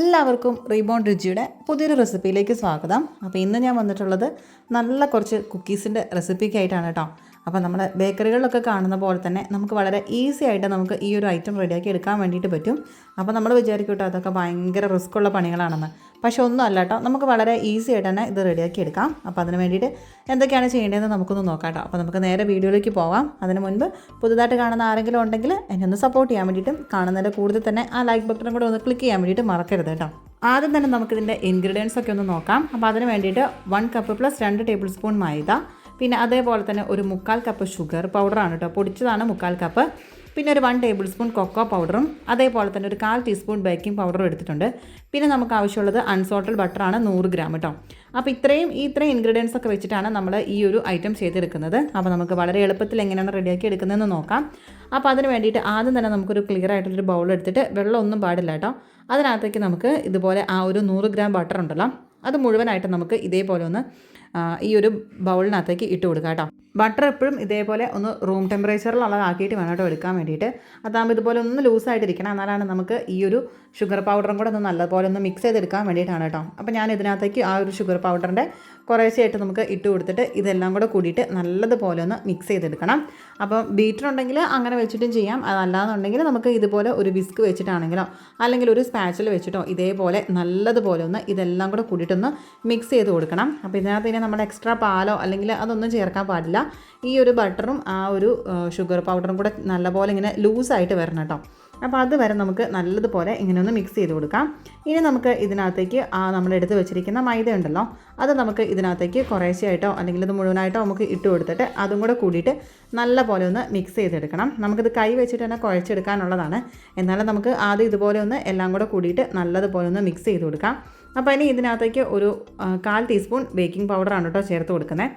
എല്ലാവർക്കും റീബോൺ രുചിയുടെ പുതിയൊരു റെസിപ്പിയിലേക്ക് സ്വാഗതം. അപ്പോൾ ഇന്ന് ഞാൻ വന്നിട്ടുള്ളത് നല്ല കുറച്ച് കുക്കീസിന്റെ റെസിപ്പിക്കായിട്ടാണ് കേട്ടോ. അപ്പോൾ നമ്മൾ ബേക്കറികളിലൊക്കെ കാണുന്ന പോലെ തന്നെ നമുക്ക് വളരെ ഈസി ആയിട്ട് നമുക്ക് ഈ ഒരു ഐറ്റം റെഡിയാക്കി എടുക്കാൻ വേണ്ടിയിട്ട് പറ്റും. അപ്പോൾ നമ്മൾ വിചാരിക്കും കേട്ടോ അതൊക്കെ ഭയങ്കര റിസ്ക് ഉള്ള പണികളാണെന്ന്. പക്ഷെ ഒന്നും അല്ല കേട്ടോ നമുക്ക് വളരെ ഈസി ആയിട്ട് തന്നെ ഇത് റെഡിയാക്കി എടുക്കാം. അപ്പോൾ അതിന് വേണ്ടിയിട്ട് എന്തൊക്കെയാണ് ചെയ്യേണ്ടതെന്ന് നമുക്കൊന്ന് നോക്കാം കേട്ടോ. അപ്പോൾ നമുക്ക് നേരെ വീഡിയോയിലേക്ക് പോകാം അതിന് മുൻപ് പുതുതായിട്ട് കാണുന്ന ആരെങ്കിലും ഉണ്ടെങ്കിൽ എന്നെ ഒന്ന് സപ്പോർട്ട് ചെയ്യാൻ വേണ്ടിയിട്ടും കാണുന്നതിന്റെ കൂടുതൽ തന്നെ ആ ലൈക്ക് ബട്ടണും കൂടെ ഒന്ന് ക്ലിക്ക് ചെയ്യാൻ വേണ്ടിയിട്ട് മറക്കരുത് കേട്ടോ. ആദ്യം തന്നെ നമുക്കിതിന്റെ ഇൻഗ്രീഡിയൻസ് ഒക്കെ ഒന്ന് നോക്കാം. അപ്പോൾ അതിന് വേണ്ടിയിട്ട് വൺ കപ്പ് പ്ലസ് രണ്ട് ടേബിൾ സ്പൂൺ മൈദ പിന്നെ അതേപോലെ തന്നെ ഒരു മുക്കാൽ കപ്പ് ഷുഗർ പൗഡറാണ് കേട്ടോ പൊടിച്ചതാണ് മുക്കാൽ കപ്പ് പിന്നെ ഒരു വൺ ടേബിൾ സ്പൂൺ കൊക്കോ പൗഡറും അതേപോലെ തന്നെ ഒരു കാൽ ടീസ്പൂൺ ബേക്കിംഗ് പൗഡറും എടുത്തിട്ടുണ്ട്. പിന്നെ നമുക്ക് ആവശ്യമുള്ളത് അൺസോൾട്ടഡ് ബട്ടറാണ് നൂറ് ഗ്രാം കേട്ടോ അപ്പോൾ ഇത്രയും ഈ ഇത്രയും ഇൻഗ്രീഡിയൻസ് ഒക്കെ വെച്ചിട്ടാണ് നമ്മൾ ഈ ഒരു ഐറ്റം ചെയ്തെടുക്കുന്നത്. അപ്പോൾ നമുക്ക് വളരെ എളുപ്പത്തിൽ എങ്ങനെയാണ് റെഡിയാക്കി എടുക്കുന്നതെന്ന് നോക്കാം. അപ്പോൾ അതിന് വേണ്ടിയിട്ട് ആദ്യം തന്നെ നമുക്കൊരു ക്ലിയർ ആയിട്ടുള്ളൊരു ബൗൾ എടുത്തിട്ട് വെള്ളം ഒന്നും പാടില്ല കേട്ടോ അതിനകത്തേക്ക് നമുക്ക് ഇതുപോലെ ആ ഒരു നൂറ് ഗ്രാം ബട്ടർ ഉണ്ടല്ലോ അത് മുഴുവനായിട്ട് നമുക്ക് ഇതേപോലെ ഒന്ന് ഈ ഒരു ബൗളിനകത്തേക്ക് ഇട്ട് കൊടുക്കാം കേട്ടോ. ബട്ടർ എപ്പോഴും ഇതേപോലെ ഒന്ന് റൂം ടെമ്പറേച്ചറിലുള്ളതാക്കിയിട്ട് വേണം കേട്ടോ എടുക്കാൻ വേണ്ടിയിട്ട്. അതാകുമ്പോൾ ഇതുപോലെ ഒന്ന് ലൂസായിട്ടിരിക്കണം. എന്നാലാണ് നമുക്ക് ഈ ഒരു ഷുഗർ പൗഡറും കൂടെ ഒന്ന് നല്ലപോലെ ഒന്ന് മിക്സ് ചെയ്തെടുക്കാൻ വേണ്ടിയിട്ടാണ് കേട്ടോ. അപ്പോൾ ഞാൻ ഇതിനകത്തേക്ക് ആ ഒരു ഷുഗർ പൗഡറിന്റെ കുറേശ്ശെയായിട്ട് നമുക്ക് ഇട്ട് കൊടുത്തിട്ട് ഇതെല്ലാം കൂടെ കൂടിയിട്ട് നല്ലതുപോലെ ഒന്ന് മിക്സ് ചെയ്തെടുക്കണം. അപ്പോൾ ബീറ്റർ ഉണ്ടെങ്കിൽ അങ്ങനെ വെച്ചിട്ടും ചെയ്യാം. അതല്ലാന്നുണ്ടെങ്കിൽ നമുക്ക് ഇതുപോലെ ഒരു വിസ്ക് വെച്ചിട്ടാണെങ്കിലോ അല്ലെങ്കിൽ ഒരു സ്പാച്ചിൽ വെച്ചിട്ടോ ഇതേപോലെ നല്ലതുപോലെ ഒന്ന് ഇതെല്ലാം കൂടെ കൂടിയിട്ടൊന്ന് മിക്സ് ചെയ്ത് കൊടുക്കണം. അപ്പോൾ ഇതിനകത്ത് ഇനി നമ്മുടെ എക്സ്ട്രാ പാലോ അല്ലെങ്കിൽ അതൊന്നും ചേർക്കാൻ പാടില്ല. ഈ ഒരു ബട്ടറും ആ ഒരു ഷുഗർ പൗഡറും കൂടെ നല്ലപോലെ ഇങ്ങനെ ലൂസായിട്ട് വരണം കേട്ടോ. അപ്പോൾ അതുവരെ നമുക്ക് നല്ലതുപോലെ ഇങ്ങനെ ഒന്ന് മിക്സ് ചെയ്ത് കൊടുക്കാം. ഇനി നമുക്ക് ഇതിനകത്തേക്ക് ആ നമ്മൾ എടുത്ത് വെച്ചിരിക്കുന്ന മൈദ ഉണ്ടല്ലോ അത് നമുക്ക് ഇതിനകത്തേക്ക് കുറേശ്ശെയായിട്ടോ അല്ലെങ്കിൽ ഇത് മുഴുവനായിട്ടോ നമുക്ക് ഇട്ട് കൊടുത്തിട്ട് അതും കൂടെ കൂടിയിട്ട് നല്ല പോലെ ഒന്ന് മിക്സ് ചെയ്തെടുക്കണം. നമുക്കിത് കൈ വെച്ചിട്ട് തന്നെ കുഴച്ചെടുക്കാനുള്ളതാണ്. എന്നാലും നമുക്ക് ആദ്യം ഇതുപോലെ ഒന്ന് എല്ലാം കൂടെ കൂടിയിട്ട് നല്ലതുപോലെ ഒന്ന് മിക്സ് ചെയ്ത് കൊടുക്കാം. അപ്പോൾ ഇനി ഇതിനകത്തേക്ക് ഒരു കാൽ ടീസ്പൂൺ ബേക്കിംഗ് പൗഡറാണ് കേട്ടോ ചേർത്ത് കൊടുക്കുന്നത്.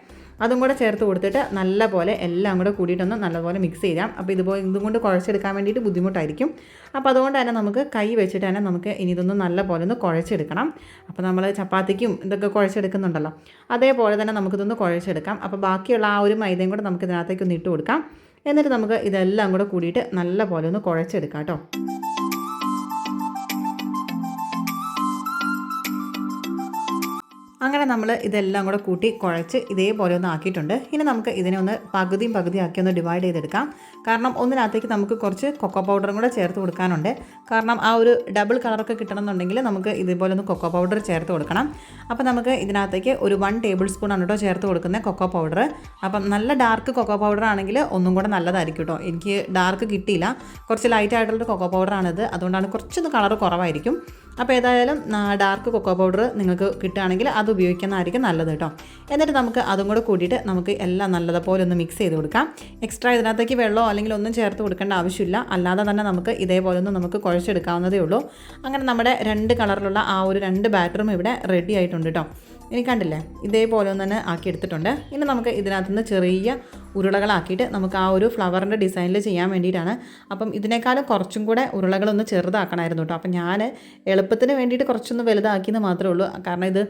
അതും കൂടെ ചേർത്ത് കൊടുത്തിട്ട് നല്ല പോലെ എല്ലാം കൂടെ കൂടിയിട്ടൊന്ന് നല്ലപോലെ മിക്സ് ചെയ്യാം അപ്പോൾ ഇതുപോലെ ഇതും കൊണ്ട് കുഴച്ചെടുക്കാൻ വേണ്ടിയിട്ട് ബുദ്ധിമുട്ടായിരിക്കും. അപ്പോൾ അതുകൊണ്ട് തന്നെ നമുക്ക് കൈ വെച്ചിട്ട് തന്നെ നമുക്ക് ഇനി ഇതൊന്ന് നല്ല പോലെ ഒന്ന് കുഴച്ചെടുക്കണം. അപ്പോൾ നമ്മൾ ചപ്പാത്തിക്കും ഇതൊക്കെ കുഴച്ചെടുക്കുന്നുണ്ടല്ലോ. അതേപോലെ തന്നെ നമുക്കിതൊന്ന് കുഴച്ചെടുക്കാം. അപ്പോൾ ബാക്കിയുള്ള ആ ഒരു മൈദയും കൂടെ നമുക്ക് ഇതിനകത്തേക്ക് ഒന്ന് ഇട്ട് കൊടുക്കാം. എന്നിട്ട് നമുക്ക് ഇതെല്ലാം കൂടെ കൂടിയിട്ട് നല്ല പോലെ ഒന്ന് കുഴച്ചെടുക്കാം കേട്ടോ. അങ്ങനെ നമ്മൾ ഇതെല്ലാം കൂടെ കൂട്ടി കുഴച്ച് ഇതേപോലെ ഒന്ന് ആക്കിയിട്ടുണ്ട്. ഇനി നമുക്ക് ഇതിനെ ഒന്ന് പകുതിയും പകുതിയും ആക്കി ഒന്ന് ഡിവൈഡ് ചെയ്തെടുക്കാം. കാരണം ഒന്നിനകത്തേക്ക് നമുക്ക് കുറച്ച് കൊക്കോ പൗഡറും കൂടെ ചേർത്ത് കൊടുക്കാനുണ്ട്. കാരണം ആ ഒരു ഡബിൾ കളറൊക്കെ കിട്ടണമെന്നുണ്ടെങ്കിൽ നമുക്ക് ഇതുപോലെ ഒന്ന് കൊക്കോ പൗഡർ ചേർത്ത് കൊടുക്കണം. അപ്പോൾ നമുക്ക് ഇതിനകത്തേക്ക് ഒരു വൺ ടേബിൾ സ്പൂൺ ആണ് കേട്ടോ ചേർത്ത് കൊടുക്കുന്ന കൊക്കോ പൗഡർ അപ്പം നല്ല ഡാർക്ക് കൊക്കോ പൗഡർ ആണെങ്കിൽ ഒന്നും കൂടെ നല്ലതായിരിക്കും കേട്ടോ. എനിക്ക് ഡാർക്ക് കിട്ടിയില്ല. കുറച്ച് ലൈറ്റ് ആയിട്ടുള്ളൊരു കൊക്കോ പൗഡറാണിത് അതുകൊണ്ടാണ് കുറച്ചൊന്ന് കളർ കുറവായിരിക്കും. അപ്പോൾ ഏതായാലും ഡാർക്ക് കൊക്കോ പൗഡർ നിങ്ങൾക്ക് കിട്ടുകയാണെങ്കിൽ അത് ഉപയോഗിക്കുന്നതായിരിക്കും നല്ലത് കേട്ടോ. എന്നിട്ട് നമുക്ക് അതും കൂടെ കൂട്ടിയിട്ട് നമുക്ക് എല്ലാം നല്ലതുപോലെ ഒന്ന് മിക്സ് ചെയ്ത് കൊടുക്കാം. എക്സ്ട്രാ ഇതിനകത്തേക്ക് വെള്ളമോ അല്ലെങ്കിൽ ഒന്നും ചേർത്ത് കൊടുക്കേണ്ട ആവശ്യമില്ല. അല്ലാതെ തന്നെ നമുക്ക് ഇതേപോലെ ഒന്ന് നമുക്ക് കുഴച്ചെടുക്കാവുന്നതേ ഉള്ളൂ. അങ്ങനെ നമ്മുടെ രണ്ട് കളറിലുള്ള ആ ഒരു രണ്ട് ബാറ്ററും ഇവിടെ റെഡി ആയിട്ടുണ്ട് കേട്ടോ. ഇനി കണ്ടില്ലേ? ഇതേപോലെ ഒന്ന് തന്നെ ആക്കി എടുത്തിട്ടുണ്ട്. ഇനി നമുക്ക് ഇതിനകത്തുനിന്ന് ചെറിയ ഉരുളകളാക്കിയിട്ട് നമുക്ക് ആ ഒരു ഫ്ലവറിന്റെ ഡിസൈനിൽ ചെയ്യാൻ വേണ്ടിയിട്ടാണ്. അപ്പം ഇതിനേക്കാളും കുറച്ചും കൂടെ ഉരുളകളൊന്ന് ചെറുതാക്കണമായിരുന്നു കേട്ടോ. അപ്പം ഞാൻ എളുപ്പത്തിന് വേണ്ടിയിട്ട് കുറച്ചൊന്ന് വലുതാക്കിയെന്ന് മാത്രമേ ഉള്ളൂ. കാരണം ഇത്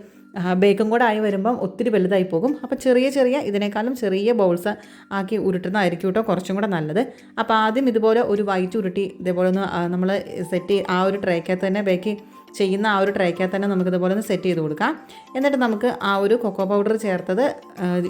ബേക്കും കൂടെ ആയി വരുമ്പം ഒത്തിരി വലുതായി പോകും. അപ്പോൾ ചെറിയ ചെറിയ ഇതിനേക്കാളും ചെറിയ ബൗൾസ് ആക്കി ഉരുട്ടുന്നതായിരിക്കും കേട്ടോ കുറച്ചും കൂടെ നല്ലത്. അപ്പോൾ ആദ്യം ഇതുപോലെ ഒരു വൈറ്റ് ഉരുട്ടി ഇതേപോലെ ഒന്ന് നമ്മൾ സെറ്റ് ആ ഒരു ട്രേക്കകത്ത് തന്നെ ബേക്ക് ചെയ്യുന്ന ആ ഒരു ട്രേക്കകത്ത് തന്നെ നമുക്ക് ഇതുപോലെ ഒന്ന് സെറ്റ് ചെയ്ത് കൊടുക്കാം. എന്നിട്ട് നമുക്ക് ആ ഒരു കൊക്കോ പൗഡർ ചേർത്തത്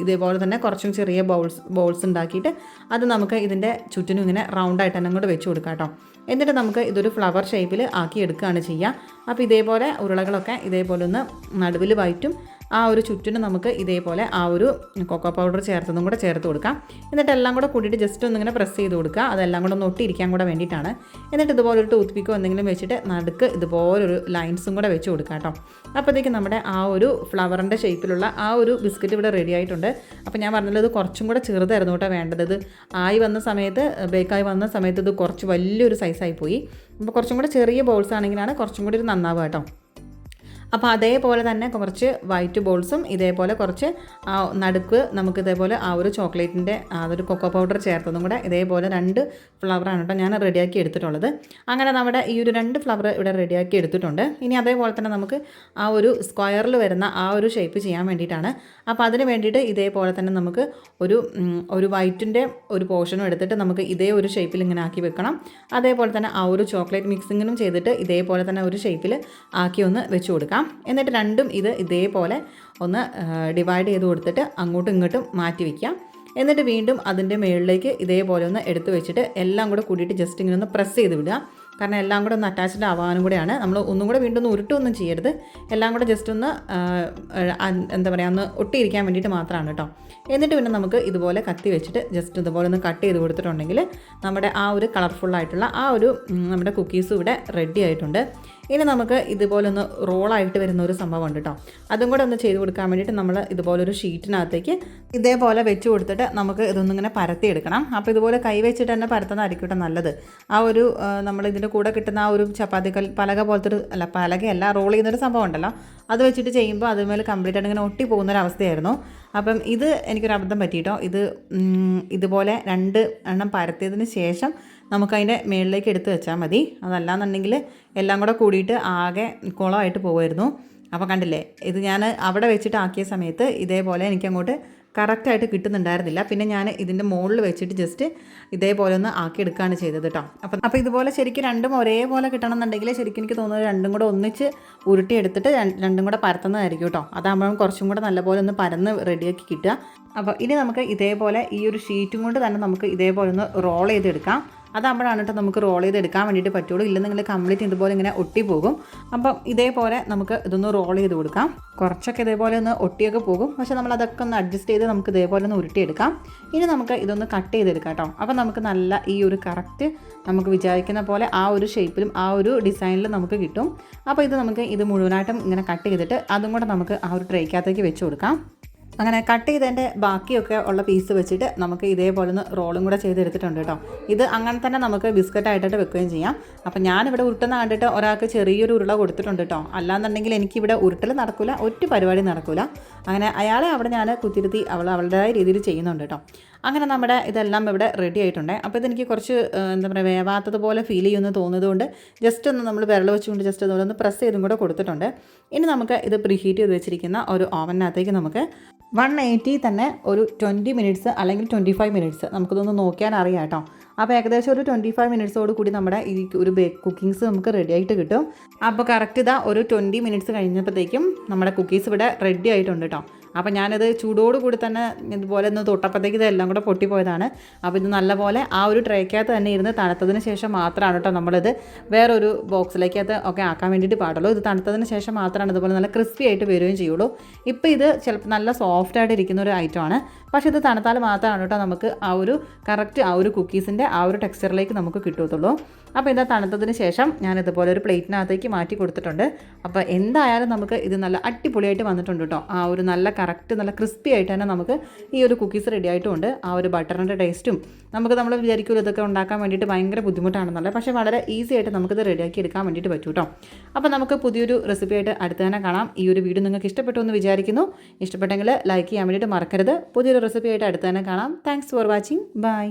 ഇതേപോലെ തന്നെ കുറച്ചും ചെറിയ ബൗൾസ് ബൗൾസ് ഉണ്ടാക്കിയിട്ട് അത് നമുക്ക് ഇതിന്റെ ചുറ്റിനും ഇങ്ങനെ റൗണ്ടായിട്ട് തന്നെ അങ്ങോട്ട് വെച്ച് കൊടുക്കാം കേട്ടോ എന്നിട്ട് നമുക്ക് ഇതൊരു ഫ്ലവർ ഷേപ്പിൽ ആക്കി എടുക്കുകയാണ് ചെയ്യുക. അപ്പോൾ ഇതേപോലെ ഉരുളകളൊക്കെ ഇതേപോലെ ഒന്ന് നടുവിൽ വൈറ്റും ആ ഒരു ചുറ്റിനും നമുക്ക് ഇതേപോലെ ആ ഒരു കൊക്കോ പൗഡർ ചേർത്തതും കൂടെ ചേർത്ത് കൊടുക്കാം. എന്നിട്ട് എല്ലാം കൂടെ കൂടിയിട്ട് ജസ്റ്റ് ഒന്നിങ്ങനെ പ്രസ് ചെയ്ത് കൊടുക്കുക. അതെല്ലാം കൂടെ ഒന്ന് ഒട്ടിയിരിക്കാൻ കൂടെ വേണ്ടിയിട്ടാണ്. എന്നിട്ട് ഇതുപോലെ ഒരു ടൂത്ത് പിക്കോ എന്തെങ്കിലും വെച്ചിട്ട് നടുക്ക് ഇതുപോലൊരു ലൈൻസും കൂടെ വെച്ച് കൊടുക്കുക കേട്ടോ. അപ്പോഴത്തേക്കും നമ്മുടെ ആ ഒരു ഫ്ലവറിന്റെ ഷേപ്പിലുള്ള ആ ഒരു ബിസ്ക്കറ്റ് ഇവിടെ റെഡി ആയിട്ടുണ്ട്. അപ്പോൾ ഞാൻ പറഞ്ഞത് കുറച്ചും കൂടെ ചെറുതായിരുന്നു കേട്ടോ വേണ്ടത്. ഇത് ആയി വന്ന സമയത്ത് ബേക്കായി വന്ന സമയത്ത് ഇത് കുറച്ച് വലിയൊരു സൈസായി പോയി. അപ്പോൾ കുറച്ചും കൂടെ ചെറിയ ബോൾസ് ആണെങ്കിലാണ് കുറച്ചും കൂടി ഒരു നന്നാവുക കേട്ടോ. അപ്പോൾ അതേപോലെ തന്നെ കുറച്ച് വൈറ്റ് ബോൾസും ഇതേപോലെ കുറച്ച് നടുക്ക് നമുക്ക് ഇതേപോലെ ആ ഒരു ചോക്ലേറ്റിന്റെ ആ ഒരു കൊക്കോ പൗഡർ ചേർത്തതും കൂടെ ഇതേപോലെ രണ്ട് ഫ്ലവറാണ് കേട്ടോ ഞാൻ റെഡിയാക്കി എടുത്തിട്ടുള്ളത്. അങ്ങനെ നമ്മുടെ ഈ ഒരു രണ്ട് ഫ്ലവർ ഇവിടെ റെഡിയാക്കി എടുത്തിട്ടുണ്ട്. ഇനി അതേപോലെ തന്നെ നമുക്ക് ആ ഒരു സ്ക്വയറിൽ വരുന്ന ആ ഒരു ഷേപ്പ് ചെയ്യാൻ വേണ്ടിയിട്ടാണ്. അപ്പോൾ അതിന് വേണ്ടിയിട്ട് ഇതേപോലെ തന്നെ നമുക്ക് ഒരു ഒരു വൈറ്റിന്റെ ഒരു പോർഷനും എടുത്തിട്ട് നമുക്ക് ഇതേ ഒരു ഷേപ്പിൽ ഇങ്ങനെ ആക്കി വെക്കണം. അതേപോലെ തന്നെ ആ ഒരു ചോക്ലേറ്റ് മിക്സിങ്ങിനും ചെയ്തിട്ട് ഇതേപോലെ തന്നെ ഒരു ഷേപ്പിൽ ആക്കി ഒന്ന് വെച്ച് കൊടുക്കാം. എന്നിട്ട് രണ്ടും ഇത് ഇതേപോലെ ഒന്ന് ഡിവൈഡ് ചെയ്ത് കൊടുത്തിട്ട് അങ്ങോട്ടും ഇങ്ങോട്ടും മാറ്റി വയ്ക്കാം എന്നിട്ട് വീണ്ടും അതിന്റെ മുകളിലേക്ക് ഇതേപോലെ ഒന്ന് എടുത്തു വെച്ചിട്ട് എല്ലാം കൂടെ കൂടിയിട്ട് ജസ്റ്റ് ഇങ്ങനെ ഒന്ന് പ്രസ് ചെയ്ത് വിടുക. കാരണം എല്ലാം കൂടെ ഒന്ന് അറ്റാച്ച്ഡ് ആവാനും കൂടെയാണ്. നമ്മൾ ഒന്നും കൂടെ വീണ്ടും ഒന്ന് ഉരുട്ടൊന്നും ചെയ്യരുത്. എല്ലാം കൂടെ ജസ്റ്റ് ഒന്ന് എന്താ പറയുക ഒന്ന് ഒട്ടിയിരിക്കാൻ വേണ്ടിയിട്ട് മാത്രമാണ് കേട്ടോ എന്നിട്ട് പിന്നെ നമുക്ക് ഇതുപോലെ കത്തി വെച്ചിട്ട് ജസ്റ്റ് ഇതുപോലെ ഒന്ന് കട്ട് ചെയ്ത് കൊടുത്തിട്ടുണ്ടെങ്കിൽ നമ്മുടെ ആ ഒരു കളർഫുള്ളായിട്ടുള്ള ആ ഒരു നമ്മുടെ കുക്കീസും ഇവിടെ റെഡി ആയിട്ടുണ്ട്. ഇനി നമുക്ക് ഇതുപോലെ ഒന്ന് റോളായിട്ട് വരുന്ന ഒരു സംഭവം ഉണ്ട് കേട്ടോ. അതും കൂടെ ഒന്ന് ചെയ്ത് കൊടുക്കാൻ വേണ്ടിയിട്ട് നമ്മൾ ഇതുപോലൊരു ഷീറ്റിനകത്തേക്ക് ഇതേപോലെ വെച്ച് കൊടുത്തിട്ട് നമുക്ക് ഇതൊന്നും ഇങ്ങനെ പരത്തിയെടുക്കണം അപ്പോൾ ഇതുപോലെ കൈ വെച്ചിട്ട് തന്നെ പരത്തുന്നതായിരിക്കും കേട്ടോ നല്ലത്. ആ ഒരു നമ്മൾ ഇതിന്റെ കൂടെ കിട്ടുന്ന ആ ഒരു ചപ്പാത്തി പലക പോലത്തെ ഒരു അല്ല പലകയല്ല റോൾ ചെയ്യുന്നൊരു സംഭവം ഉണ്ടല്ലോ. അത് വെച്ചിട്ട് ചെയ്യുമ്പോൾ അതുമേൽ കംപ്ലീറ്റ് ആയിട്ട് ഇങ്ങനെ ഒട്ടി പോകുന്ന ഒരു അവസ്ഥയായിരുന്നു. അപ്പം ഇത് എനിക്കൊരു അബദ്ധം പറ്റിയിട്ടോ? ഇത് ഇതുപോലെ രണ്ട് എണ്ണം പരത്തിയതിന് ശേഷം നമുക്കതിന്റെ മുകളിലേക്ക് എടുത്ത് വെച്ചാൽ മതി. അതല്ലാന്നുണ്ടെങ്കിൽ എല്ലാം കൂടെ കൂടിയിട്ട് ആകെ കുളമായിട്ട് പോകുമായിരുന്നു. അപ്പോൾ കണ്ടില്ലേ ഇത് ഞാൻ അവിടെ വെച്ചിട്ട് ആക്കിയ സമയത്ത് ഇതേപോലെ എനിക്കങ്ങോട്ട് കറക്റ്റായിട്ട് കിട്ടുന്നുണ്ടായിരുന്നില്ല. പിന്നെ ഞാൻ ഇതിന്റെ മുകളിൽ വെച്ചിട്ട് ജസ്റ്റ് ഇതേപോലെ ഒന്ന് ആക്കി ആക്കിയെടുക്കുകയാണ് ചെയ്തത് കേട്ടോ. അപ്പം അപ്പോൾ ഇതുപോലെ ശരിക്കും രണ്ടും ഒരേപോലെ കിട്ടണം എന്നുണ്ടെങ്കിൽ ശരിക്കും എനിക്ക് തോന്നുന്നത് രണ്ടും കൂടെ ഒന്നിച്ച് ഉരുട്ടിയെടുത്തിട്ട് രണ്ട് രണ്ടും കൂടെ പരത്തുന്നതായിരിക്കും കേട്ടോ. അതാകുമ്പോൾ കുറച്ചും കൂടെ നല്ലപോലെ ഒന്ന് പരന്ന് റെഡിയാക്കി കിട്ടുക. അപ്പോൾ ഇനി നമുക്ക് ഇതേപോലെ ഈ ഒരു ഷീറ്റും കൊണ്ട് തന്നെ നമുക്ക് ഇതേപോലെ ഒന്ന് റോൾ ചെയ്തെടുക്കാം. അതാകുമ്പോഴാണ് കേട്ടോ നമുക്ക് റോൾ ചെയ്ത് എടുക്കാൻ വേണ്ടിയിട്ട് പറ്റുള്ളൂ. ഇല്ലെന്നെങ്കിൽ കംപ്ലീറ്റ് ഇതുപോലെ ഇങ്ങനെ ഒട്ടി പോകും അപ്പം ഇതേപോലെ നമുക്ക് ഇതൊന്ന് റോൾ ചെയ്ത് കൊടുക്കാം. കുറച്ചൊക്കെ ഇതേപോലെ ഒന്ന് ഒട്ടിയൊക്കെ പോകും. പക്ഷേ നമ്മൾ അതൊക്കെ ഒന്ന് അഡ്ജസ്റ്റ് ചെയ്ത് നമുക്ക് ഇതേപോലെ ഒന്ന് ഉരുട്ടിയെടുക്കാം. ഇനി നമുക്ക് ഇതൊന്ന് കട്ട് ചെയ്തെടുക്കാം കേട്ടോ അപ്പം നമുക്ക് നല്ല ഈ ഒരു കറക്റ്റ് നമുക്ക് വിചാരിക്കുന്ന പോലെ ആ ഒരു ഷേപ്പിലും ആ ഒരു ഡിസൈനിലും നമുക്ക് കിട്ടും. അപ്പോൾ ഇത് നമുക്ക് ഇത് മുഴുവനായിട്ടും ഇങ്ങനെ കട്ട് ചെയ്തിട്ട് അതും കൂടെ നമുക്ക് ആ ഒരു ട്രേക്കകത്തേക്ക് വെച്ച് കൊടുക്കാം. അങ്ങനെ കട്ട് ചെയ്തതിന്റെ ബാക്കിയൊക്കെ ഉള്ള പീസ് വെച്ചിട്ട് നമുക്ക് ഇതേപോലെ ഒന്ന് റോളും കൂടെ ചെയ്തെടുത്തിട്ടുണ്ട് കേട്ടോ. ഇത് അങ്ങനെ തന്നെ നമുക്ക് ബിസ്ക്കറ്റ് ആയിട്ടിട്ട് വെക്കുകയും ചെയ്യാം. അപ്പം ഞാനിവിടെ ഉരുട്ടുന്ന കണ്ടിട്ട് ഒരാൾക്ക് ചെറിയൊരു ഉരുള കൊടുത്തിട്ടുണ്ട് കേട്ടോ. അല്ലാന്നുണ്ടെങ്കിൽ എനിക്കിവിടെ ഉരുട്ടൽ നടക്കില്ല ഒറ്റ പരിപാടി നടക്കില്ല അങ്ങനെ അയാളെ അവിടെ ഞാൻ കുത്തിരുത്തി അവൾ അവളുടേതായ രീതിയിൽ ചെയ്യുന്നുണ്ട് കേട്ടോ. അങ്ങനെ നമ്മുടെ ഇതെല്ലാം ഇവിടെ റെഡി ആയിട്ടുണ്ട്. അപ്പോൾ ഇതെനിക്ക് കുറച്ച് എന്താ പറയുക വേവാത്തതുപോലെ ഫീൽ ചെയ്യുമെന്ന് തോന്നിയതുകൊണ്ട് ജസ്റ്റ് ഒന്ന് നമ്മൾ വിരൽ വെച്ചുകൊണ്ട് ജസ്റ്റ് അതുപോലെ ഒന്ന് പ്രസ് ചെയ്തും കൂടെ കൊടുത്തിട്ടുണ്ട്. ഇനി നമുക്ക് ഇത് പ്രീഹീറ്റ് ചെയ്ത് വെച്ചിരിക്കുന്ന ഒരു ഓവനകത്തേക്ക് നമുക്ക് വൺ എയ്റ്റി തന്നെ ഒരു ട്വന്റി മിനിറ്റ്സ് അല്ലെങ്കിൽ ട്വന്റി ഫൈവ് മിനിറ്റ്സ് നമുക്കിതൊന്ന് നോക്കിയാൽ അറിയാം കേട്ടോ. അപ്പോൾ ഏകദേശം ഒരു ട്വന്റി ഫൈവ് മിനിറ്റ്സോട് കൂടി നമ്മുടെ ഈ ഒരു കുക്കിങ്സ് നമുക്ക് റെഡി ആയിട്ട് കിട്ടും. അപ്പോൾ കറക്റ്റ് ഇതാ ഒരു ട്വന്റി മിനിറ്റ്സ് കഴിഞ്ഞപ്പോഴത്തേക്കും നമ്മുടെ കുക്കീസ് ഇവിടെ റെഡി ആയിട്ടുണ്ട് കേട്ടോ അപ്പോൾ ഞാനത് ചൂടോടുകൂടി തന്നെ ഇതുപോലെ ഒന്ന് തൊട്ടപ്പോഴത്തേക്ക് ഇതെല്ലാം കൂടെ പൊട്ടിപ്പോയതാണ്. അപ്പോൾ ഇത് നല്ലപോലെ ആ ഒരു ട്രേക്കകത്ത് തന്നെ ഇരുന്ന് തണുത്തതിന് ശേഷം മാത്രമാണ് കേട്ടോ നമ്മളിത് വേറൊരു ബോക്സിലേക്കകത്ത് ഒക്കെ ആക്കാൻ വേണ്ടിയിട്ട് പാടുള്ളൂ. ഇത് തണുത്തതിന് ശേഷം മാത്രമാണ് ഇതുപോലെ നല്ല ക്രിസ്പി ആയിട്ട് വരികയും ചെയ്യുള്ളൂ. ഇപ്പോൾ ഇത് ചിലപ്പോൾ നല്ല സോഫ്റ്റ് ആയിട്ട് ഇരിക്കുന്ന ഒരു ഐറ്റമാണ് പക്ഷേ ഇത് തണുത്താൽ മാത്രമാണ് കേട്ടോ നമുക്ക് ആ ഒരു കറക്റ്റ് ആ ഒരു കുക്കീസിന്റെ ആ ഒരു ടെക്സ്ചറിലേക്ക് നമുക്ക് കിട്ടത്തുള്ളൂ. അപ്പോൾ ഇതാ തണുത്തതിന് ശേഷം ഞാൻ ഇതുപോലെ ഒരു പ്ലേറ്റിനകത്തേക്ക് മാറ്റി കൊടുത്തിട്ടുണ്ട്. അപ്പോൾ എന്തായാലും നമുക്ക് ഇത് നല്ല അടിപൊളിയായിട്ട് വന്നിട്ടുണ്ട് കേട്ടോ. ആ ഒരു നല്ല കറക്റ്റ് നല്ല ക്രിസ്പി ആയിട്ട് തന്നെ നമുക്ക് ഈ ഒരു കുക്കീസ് റെഡി ആയിട്ടുമുണ്ട് ആ ഒരു ബട്ടറിന്റെ ടേസ്റ്റും നമുക്ക് നമ്മൾ വിചാരിക്കുമല്ലോ ഇതൊക്കെ ഉണ്ടാക്കാൻ വേണ്ടിയിട്ട് ഭയങ്കര ബുദ്ധിമുട്ടാണെന്നുള്ളത് പക്ഷേ വളരെ ഈസി ആയിട്ട് നമുക്കിത് റെഡിയാക്കി എടുക്കാൻ വേണ്ടിയിട്ട് പറ്റും കേട്ടോ. അപ്പോൾ നമുക്ക് പുതിയൊരു റെസിപ്പി ആയിട്ട് അടുത്ത് തന്നെ കാണാം. ഈ ഒരു വീഡിയോ നിങ്ങൾക്ക് ഇഷ്ടപ്പെട്ടു എന്ന് വിചാരിക്കുന്നു. ഇഷ്ടപ്പെട്ടെങ്കിൽ ലൈക്ക് ചെയ്യാൻ വേണ്ടിയിട്ട് മറക്കരുത്. പുതിയൊരു റെസിപ്പി ആയിട്ട് അടുത്ത് തന്നെ കാണാം. Thanks for watching bye